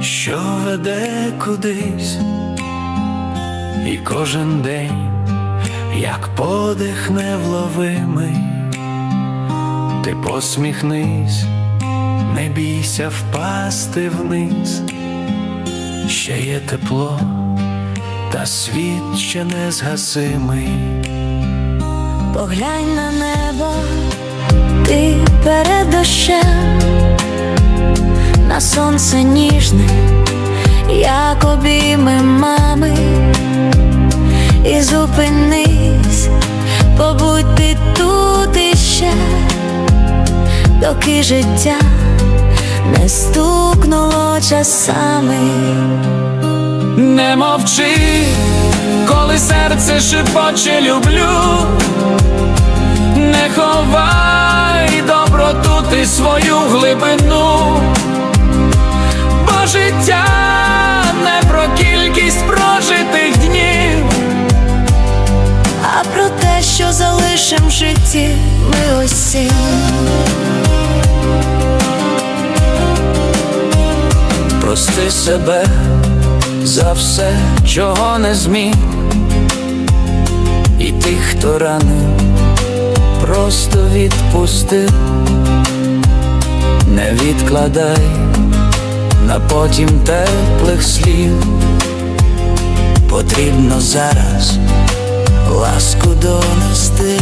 що веде кудись, і кожен день, як подих невловимий, ти посміхнись, не бійся впасти вниз, ще є тепло, та світ ще не. Поглянь на небо, ти перед дощем, на сонце ніжне, як обійми мами, і зупинись, побудь ти тут іще, доки життя не стукнуло часами. Не мовчи, коли серце шепоче люблю, не ховай доброту ти свою глибину, прости себе за все, чого не зміг, і тих, хто ранив, просто відпусти, не відкладай на потім теплих слів. Потрібно зараз ласку донести.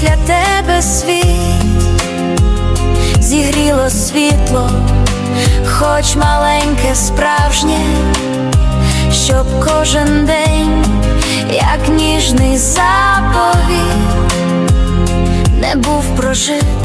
Після тебе світ. Зігріло світло, хоч маленьке, справжнє, щоб кожен день, як ніжний заповіт, не був прожитим,